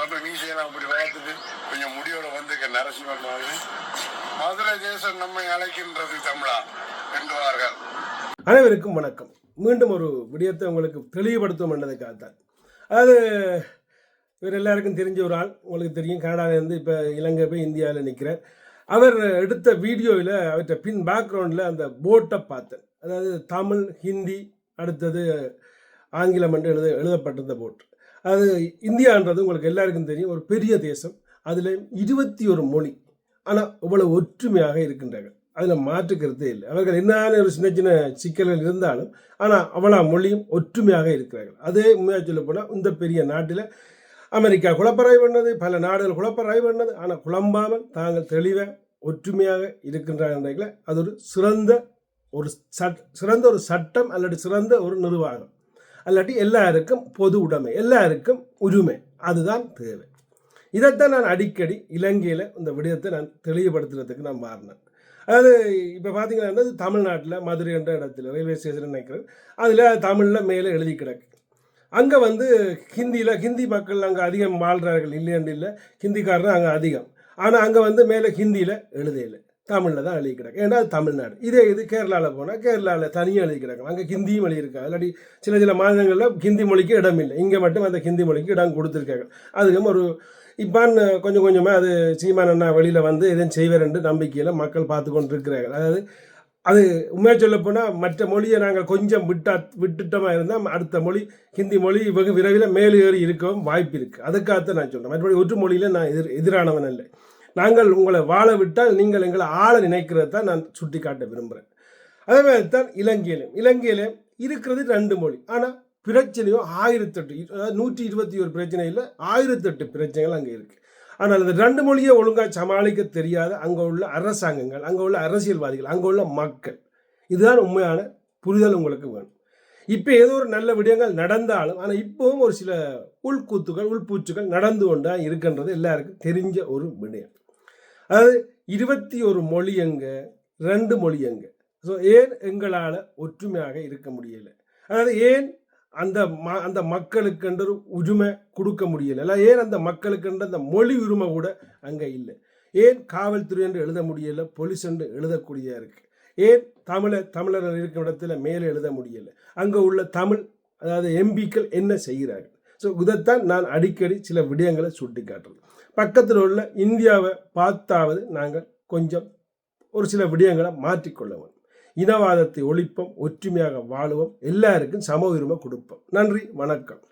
ரொம்ப மீசையெல்லாம் அப்படி வளர்த்துட்டு கொஞ்சம் முடியோட வந்திருக்க நரசிம்மன் மாதிரி மதுரை தேசம் நம்மை அழைக்கின்றது தமிழா என்பார்கள். அனைவருக்கும் வணக்கம். மீண்டும் ஒரு விடயத்தை உங்களுக்கு தெளிவுபடுத்தும் என்பதற்காகத்தான். அது இவர் எல்லாருக்கும் தெரிஞ்ச ஒரு ஆள். உங்களுக்கு தெரியும் கனடாவிலேருந்து இப்போ இலங்கை போய் இந்தியாவில் நிற்கிறார் அவர் எடுத்த வீடியோவில் அவர்கிட்ட பின் பேக்ரவுண்டில் அந்த போட்டை பார்த்தேன். அதாவது தமிழ் ஹிந்தி அடுத்தது ஆங்கிலம் என்று எழுத எழுதப்பட்டிருந்த போட் அது இந்தியான்றது உங்களுக்கு எல்லாருக்கும் தெரியும். ஒரு பெரிய தேசம். அதில் இருபத்தி ஒரு மொழி. ஆனால் இவ்வளோ ஒற்றுமையாக இருக்கின்றார்கள். அதில் மாற்றுக்கிறதே இல்லை. அவர்கள் என்னென்ன ஒரு சின்ன சின்ன சிக்கல்கள் இருந்தாலும் ஆனால் அவ்வளோ மொழியும் ஒற்றுமையாக இருக்கிறார்கள். அதே உண்மையாக சொல்ல போனால் இந்த பெரிய நாட்டில் அமெரிக்கா குழப்பராய் பண்ணது பல நாடுகள் குழப்பராய் பண்ணது ஆனால் குழம்பாமல் தாங்கள் தெளிவாக ஒற்றுமையாக இருக்கின்றார்கள் அது ஒரு சிறந்த ஒரு சட் சிறந்த ஒரு சட்டம் அல்லது சிறந்த ஒரு நிர்வாகம். அல்லாட்டி எல்லாருக்கும் பொது உடைமை எல்லாருக்கும் உரிமை. அதுதான் தேவை. இதைத்தான் நான் அடிக்கடி இலங்கையில் இந்த விடயத்தை நான் தெளிவுபடுத்துறதுக்கு நான் மாறினேன். அதாவது இப்போ பார்த்தீங்கன்னா தமிழ்நாட்டில் மதுரை என்ற இடத்துல ரயில்வே ஸ்டேஷன் நினைக்கிறேன். அதில் தமிழில் மேலே எழுதி கிடக்கு. அங்கே வந்து ஹிந்தியில் ஹிந்தி மக்கள் அங்கே அதிகம் வாழ்கிறார்கள் இல்லைன்னு இல்லை ஹிந்திக்காரர் அங்கே அதிகம். ஆனால் அங்கே வந்து மேலே ஹிந்தியில் எழுதையில்லை தமிழில் தான் எழுதி கிடக்கு ஏன்னா தமிழ்நாடு. இதே இது கேரளாவில் போனால் கேரளாவில் தனியாக எழுதி கிடக்கும் அங்கே ஹிந்தியும் எழுதியிருக்காங்க இல்லாட்டி சில சில மாநிலங்களில் ஹிந்தி மொழிக்கு இடம் இல்லை. இங்கே மட்டும் அந்த ஹிந்தி மொழிக்கு இடம் கொடுத்துருக்காங்க. அதுக்கும் ஒரு இப்பான்னு கொஞ்சம் கொஞ்சமாக அது சீமான் அண்ணா வெளியில் வந்து எதுவும் என்று நம்பிக்கையில் மக்கள் பார்த்து கொண்டு இருக்கிறார்கள் அதாவது அது உண்மையாக சொல்ல போனால் மற்ற மொழியை நாங்கள் கொஞ்சம் விட்டா விட்டுட்டோமா இருந்தால் அடுத்த மொழி ஹிந்தி மொழி வெகு விரைவில் மேலே ஏறி இருக்கவும் வாய்ப்பு இருக்குது அதுக்காகத்தான் நான் சொல்கிறேன் மற்றபடி ஒற்று மொழியில் நான் எதிர் எதிரானவன் இல்லை நாங்கள் உங்களை வாழ விட்டால் நீங்கள் எங்களை ஆள நினைக்கிறத தான் நான் சுட்டி காட்ட விரும்புகிறேன் அதே மாதிரி தான் இலங்கையிலும். இலங்கையிலும் இருக்கிறது ரெண்டு மொழி. ஆனால் பிரச்சனையோ ஆயிரத்தெட்டு அதாவது நூற்றி இருபத்தி ஒரு பிரச்சனை இல்லை ஆயிரத்தெட்டு பிரச்சனைகள் அங்கே இருக்குது ஆனால் இந்த ரெண்டு மொழியை ஒழுங்காக சமாளிக்க தெரியாத அங்கே உள்ள அரசாங்கங்கள் அங்கே உள்ள அரசியல்வாதிகள் அங்கே உள்ள மக்கள் இதுதான் உண்மையான புரிதல் உங்களுக்கு வேணும். இப்போ ஏதோ ஒரு நல்ல விடயங்கள் நடந்தாலும் ஆனால் இப்போவும் ஒரு சில உள்கூத்துகள் உள்பூச்சுகள் நடந்து கொண்டா இருக்கின்றது எல்லாருக்கும் தெரிஞ்ச ஒரு விடயம். அதாவது இருபத்தி ஒரு மொழி எங்க? ரெண்டு மொழி எங்க? ஸோ ஏன் எங்களால் ஒற்றுமையாக இருக்க முடியல? அதாவது ஏன் அந்த ம அந்த மக்களுக்கென்று உரிமை கொடுக்க முடியல? இல்லை ஏன் அந்த மக்களுக்கென்ற அந்த மொழி உரிமை கூட அங்கே இல்லை? ஏன் காவல்துறை என்று எழுத முடியல? போலீஸ் என்று எழுதக்கூடியதாக இருக்கு? ஏன் தமிழை தமிழர் இருக்கும் இடத்துல மேலே எழுத முடியலை? அங்கே உள்ள தமிழ் அதாவது எம்பிக்கள் என்ன செய்கிறார்கள்? ஸோ இதைத்தான் நான் அடிக்கடி சில விடயங்களை சுட்டி காட்டுறேன் பக்கத்தில் உள்ள இந்தியாவை பார்த்தாவது நாங்கள் கொஞ்சம் ஒரு சில விடயங்களை மாற்றிக்கொள்ளவும். இனவாதத்தை ஒழிப்போம் ஒற்றுமையாக வாழுவோம் எல்லாருக்கும் சம உரிமை கொடுப்போம். நன்றி வணக்கம்.